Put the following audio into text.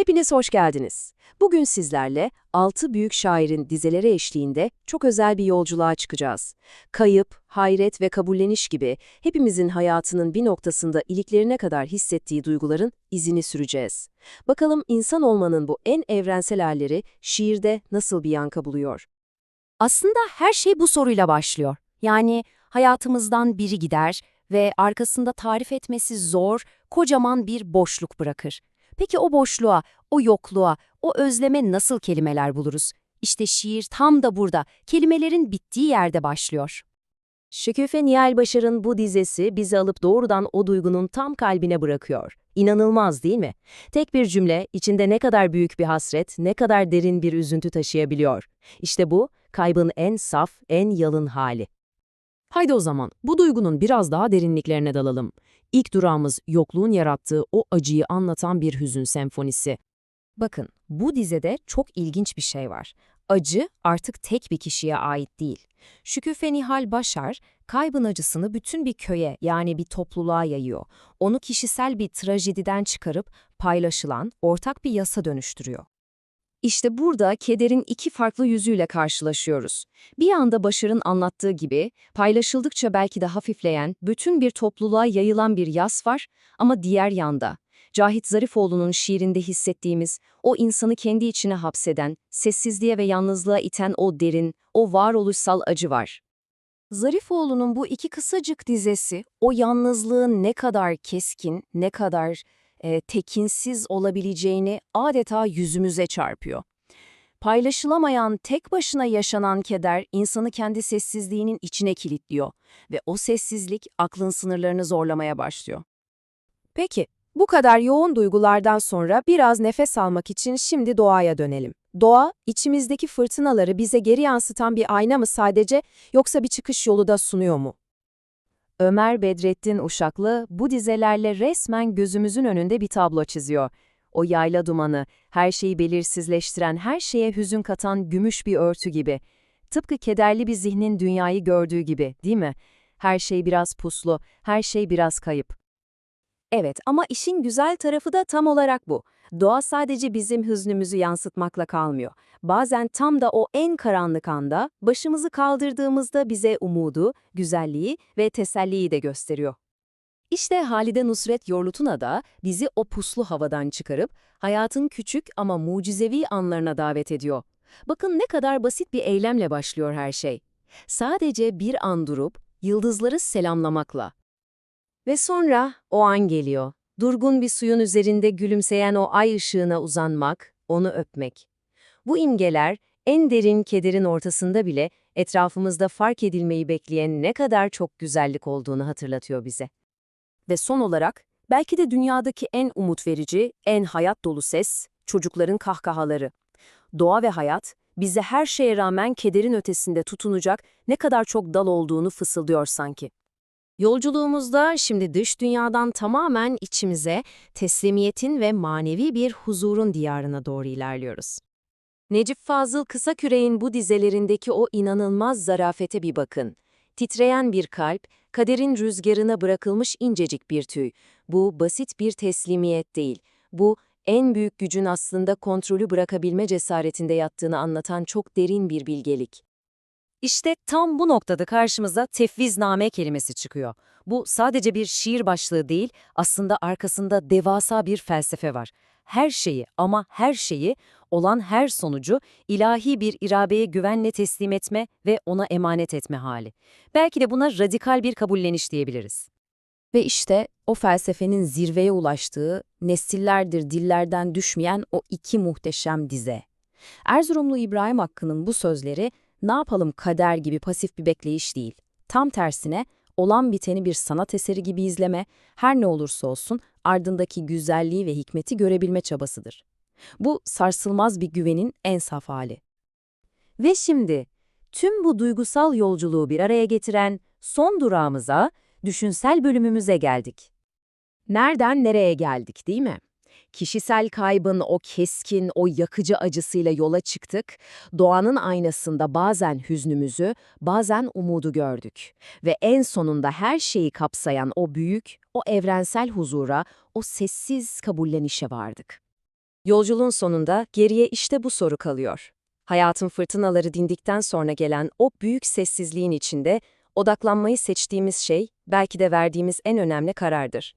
Hepiniz hoş geldiniz. Bugün sizlerle altı büyük şairin dizeleri eşliğinde çok özel bir yolculuğa çıkacağız. Kayıp, hayret ve kabulleniş gibi hepimizin hayatının bir noktasında iliklerine kadar hissettiği duyguların izini süreceğiz. Bakalım insan olmanın bu en evrensel halleri şiirde nasıl bir yankı buluyor? Aslında her şey bu soruyla başlıyor. Yani hayatımızdan biri gider ve arkasında tarif etmesi zor, kocaman bir boşluk bırakır. Peki o boşluğa, o yokluğa, o özleme nasıl kelimeler buluruz? İşte şiir tam da burada, kelimelerin bittiği yerde başlıyor. Şüküfe Nihal Başar'ın bu dizesi bizi alıp doğrudan o duygunun tam kalbine bırakıyor. İnanılmaz değil mi? Tek bir cümle içinde ne kadar büyük bir hasret, ne kadar derin bir üzüntü taşıyabiliyor. İşte bu, kaybın en saf, en yalın hali. Haydi o zaman bu duygunun biraz daha derinliklerine dalalım. İlk durağımız yokluğun yarattığı o acıyı anlatan bir hüzün senfonisi. Bakın, bu dizede çok ilginç bir şey var. Acı artık tek bir kişiye ait değil. Şüküfe Nihal Başar, kaybın acısını bütün bir köye yani bir topluluğa yayıyor. Onu kişisel bir trajediden çıkarıp paylaşılan ortak bir yasa dönüştürüyor. İşte burada kederin iki farklı yüzüyle karşılaşıyoruz. Bir yanda Başar'ın anlattığı gibi paylaşıldıkça belki de hafifleyen, bütün bir topluluğa yayılan bir yas var ama diğer yanda Cahit Zarifoğlu'nun şiirinde hissettiğimiz, o insanı kendi içine hapseden, sessizliğe ve yalnızlığa iten o derin, o varoluşsal acı var. Zarifoğlu'nun bu iki kısacık dizesi, o yalnızlığın ne kadar keskin, ne kadar e, tekinsiz olabileceğini adeta yüzümüze çarpıyor. Paylaşılamayan, tek başına yaşanan keder insanı kendi sessizliğinin içine kilitliyor ve o sessizlik aklın sınırlarını zorlamaya başlıyor. Peki, bu kadar yoğun duygulardan sonra biraz nefes almak için şimdi doğaya dönelim. Doğa, içimizdeki fırtınaları bize geri yansıtan bir ayna mı sadece yoksa bir çıkış yolu da sunuyor mu? Ömer Bedrettin Uşaklı bu dizelerle resmen gözümüzün önünde bir tablo çiziyor. O yayla dumanı, her şeyi belirsizleştiren, her şeye hüzün katan gümüş bir örtü gibi. Tıpkı kederli bir zihnin dünyayı gördüğü gibi, değil mi? Her şey biraz puslu, her şey biraz kayıp. Evet ama işin güzel tarafı da tam olarak bu. Doğa sadece bizim hüznümüzü yansıtmakla kalmıyor. Bazen tam da o en karanlık anda başımızı kaldırdığımızda bize umudu, güzelliği ve teselliyi de gösteriyor. İşte Halide Nusret Yorlutuna da bizi o puslu havadan çıkarıp hayatın küçük ama mucizevi anlarına davet ediyor. Bakın ne kadar basit bir eylemle başlıyor her şey. Sadece bir an durup yıldızları selamlamakla. Ve sonra o an geliyor. Durgun bir suyun üzerinde gülümseyen o ay ışığına uzanmak, onu öpmek. Bu imgeler en derin kederin ortasında bile etrafımızda fark edilmeyi bekleyen ne kadar çok güzellik olduğunu hatırlatıyor bize. Ve son olarak belki de dünyadaki en umut verici, en hayat dolu ses, çocukların kahkahaları. Doğa ve hayat bize her şeye rağmen kederin ötesinde tutunacak ne kadar çok dal olduğunu fısıldıyor sanki. Yolculuğumuzda şimdi dış dünyadan tamamen içimize, teslimiyetin ve manevi bir huzurun diyarına doğru ilerliyoruz. Necip Fazıl Kısaküre'in bu dizelerindeki o inanılmaz zarafete bir bakın. Titreyen bir kalp, kaderin rüzgarına bırakılmış incecik bir tüy. Bu basit bir teslimiyet değil. Bu, en büyük gücün aslında kontrolü bırakabilme cesaretinde yattığını anlatan çok derin bir bilgelik. İşte tam bu noktada karşımıza tefvizname kelimesi çıkıyor. Bu sadece bir şiir başlığı değil, aslında arkasında devasa bir felsefe var. Her şeyi ama her şeyi, olan her sonucu ilahi bir iradeye güvenle teslim etme ve ona emanet etme hali. Belki de buna radikal bir kabulleniş diyebiliriz. Ve işte o felsefenin zirveye ulaştığı, nesillerdir dillerden düşmeyen o iki muhteşem dize. Erzurumlu İbrahim Hakkı'nın bu sözleri ne yapalım kader gibi pasif bir bekleyiş değil. Tam tersine olan biteni bir sanat eseri gibi izleme, her ne olursa olsun ardındaki güzelliği ve hikmeti görebilme çabasıdır. Bu sarsılmaz bir güvenin en saf hali. Ve şimdi tüm bu duygusal yolculuğu bir araya getiren son durağımıza, düşünsel bölümümüze geldik. Nereden nereye geldik değil mi? Kişisel kaybın o keskin, o yakıcı acısıyla yola çıktık. Doğanın aynasında bazen hüznümüzü, bazen umudu gördük. Ve en sonunda her şeyi kapsayan o büyük, o evrensel huzura, o sessiz kabullenişe vardık. Yolculuğun sonunda geriye işte bu soru kalıyor. Hayatın fırtınaları dindikten sonra gelen o büyük sessizliğin içinde odaklanmayı seçtiğimiz şey belki de verdiğimiz en önemli karardır.